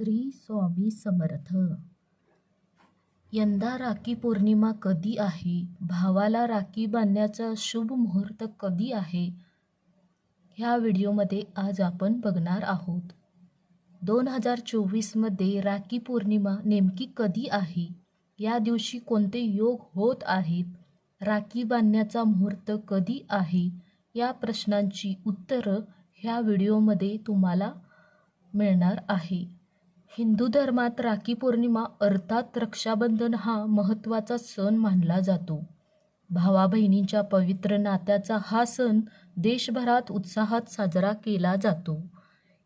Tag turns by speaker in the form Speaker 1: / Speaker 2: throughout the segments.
Speaker 1: श्री स्वामी समर्थ. यंदा राखी पौर्णिमा कधी आहे? भावाला राखी बांधण्याचा शुभ मुहूर्त कधी आहे? ह्या व्हिडिओमध्ये आज आपण बघणार आहोत. दोन हजार चोवीसमध्ये राखी पौर्णिमा नेमकी कधी आहे? या दिवशी कोणते योग होत आहेत? राखी बांधण्याचा मुहूर्त कधी आहे? या प्रश्नांची उत्तरं ह्या व्हिडिओमध्ये तुम्हाला मिळणार आहे. हिंदू धर्मात राखी पौर्णिमा अर्थात रक्षाबंधन हा महत्त्वाचा सण मानला जातो. भावा बहिणींच्या पवित्र नात्याचा हा सण देशभरात उत्साहात साजरा केला जातो.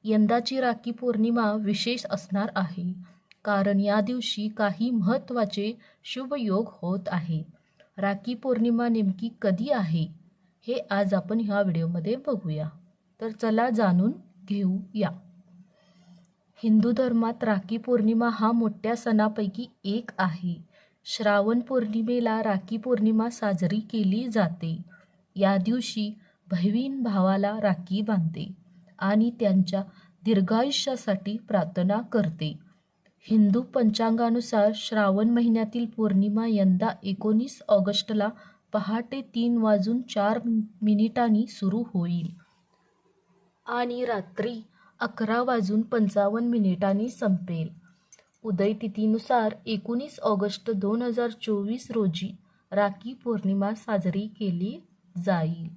Speaker 1: यंदाची राखी पौर्णिमा विशेष असणार आहे कारण या दिवशी काही महत्त्वाचे शुभयोग होत आहे. राखी पौर्णिमा नेमकी कधी आहे हे आज आपण ह्या व्हिडिओमध्ये बघूया. तर चला जाणून घेऊया. हिंदू धर्मात राखी पौर्णिमा हा मोठ्या सणापैकी एक आहे. श्रावण पौर्णिमेला राखी पौर्णिमा साजरी केली जाते. या दिवशी बहीण भावाला राखी बांधते आणि त्यांच्या दीर्घायुष्यासाठी प्रार्थना करते. हिंदू पंचांगानुसार श्रावण महिन्यातील पौर्णिमा यंदा एकोणीस ऑगस्टला पहाटे तीन वाजून चार मिनिटांनी सुरू होईल. आणि रात्री अकरा वाजून पंचावन्न मिनिटांनी संपेल. उदय तिथीनुसार एकोणीस ऑगस्ट दोन हजार चोवीस रोजी राखी पौर्णिमा साजरी केली जाईल.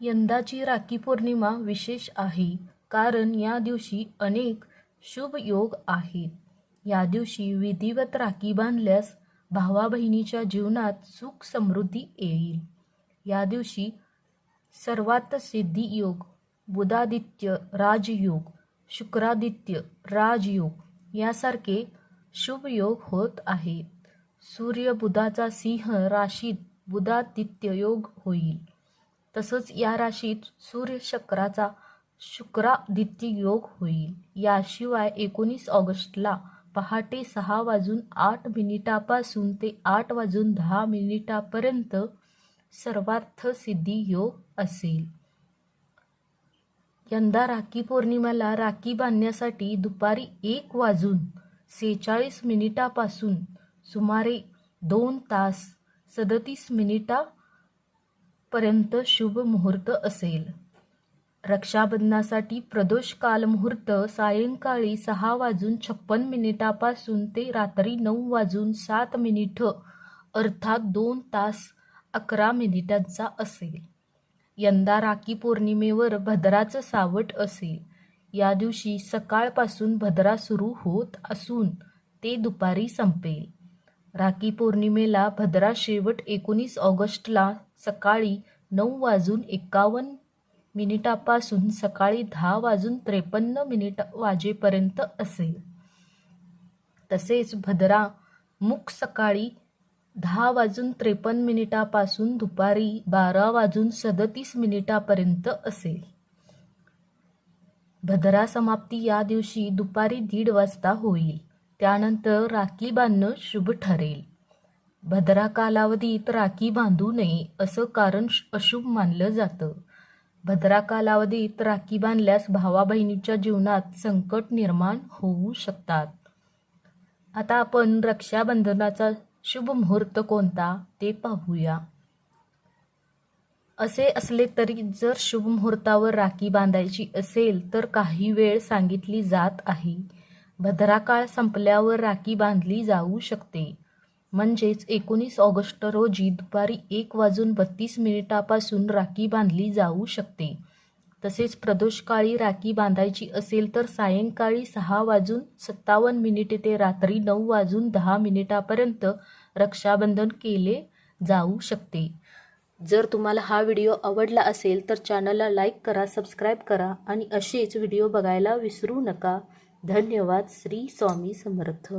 Speaker 1: यंदाची राखी पौर्णिमा विशेष आहे कारण या दिवशी अनेक शुभ योग आहेत. या दिवशी विधिवत राखी बांधल्यास भावा बहिणीच्या जीवनात सुख समृद्धी येईल. या दिवशी सर्वात सिद्धी योग बुधादित्य राजयोग शुक्रादित्य राजयोग यासारखे शुभ योग होत आहेत. सूर्य बुधाचा सिंह राशीत बुधादित्य योग होईल. तसंच या राशीत सूर्य शक्राचा शुक्रादित्य योग होईल. याशिवाय एकोणीस ऑगस्टला पहाटे सहा वाजून आठ मिनिटापासून ते आठ वाजून दहा मिनिटापर्यंत सर्वार्थ सिद्धी योग असेल. यंदा राखी पौर्णिमेला राखी बांधण्यासाठी दुपारी एक वाजून सेहेचाळीस मिनिटापासून सुमारे दोन तास सदतीस मिनिटापर्यंत शुभ मुहूर्त असेल. रक्षाबंधनासाठी प्रदोष कालमुहूर्त सायंकाळी सहा वाजून छप्पन मिनिटापासून ते रात्री नऊ वाजून सात मिनिटं अर्थात दोन तास अकरा मिनिटांचा असेल. यंदा राखी पौर्णिमेवर भद्राचं सावट असेल. या दिवशी सकाळपासून भद्रा सुरू होत असून ते दुपारी संपेल. राखी पौर्णिमेला भद्रा शेवट एकोणीस ऑगस्टला सकाळी नऊ वाजून एकावन्न मिनिटापासून सकाळी दहा वाजून त्रेपन्न मिनिट वाजेपर्यंत असेल. तसेच भद्रा मुख सकाळी दहा वाजून त्रेपन्न मिनिटापासून दुपारी बारा वाजून सदतीस मिनिटापर्यंत असेल. भद्रा समाप्ती या दिवशी दुपारी दीड वाजता होईल. त्यानंतर राखी बांधणं शुभ ठरेल. भद्रा कालावधीत राखी बांधू नये असं कारण अशुभ मानलं जातं. भद्रा कालावधीत राखी बांधल्यास भावा बहिणीच्या जीवनात संकट निर्माण होऊ शकतात. आता आपण रक्षाबंधनाचा शुभ मुहूर्त कोणता ते पाहूया. असे असले तरी जर शुभ मुहूर्तावर राखी बांधायची असेल तर काही वेळ सांगितली जात आहे. भद्रा काळ संपल्यावर राखी बांधली जाऊ शकते. म्हणजेच एकोणीस ऑगस्ट रोजी दुपारी एक वाजून बत्तीस मिनिटापासून राखी बांधली जाऊ शकते. तसेच प्रदोषकाळी राखी बांधायची असेल तर सायंकाळी सहा वाजून सत्तावन्न मिनिटे ते रात्री नऊ वाजून दहा मिनिटापर्यंत रक्षाबंधन केले जाऊ शकते. जर तुम्हाला हा व्हिडिओ आवडला असेल तर चॅनलला लाईक करा सबस्क्राईब करा आणि असेच व्हिडिओ बघायला विसरू नका. धन्यवाद. श्री स्वामी समर्थ.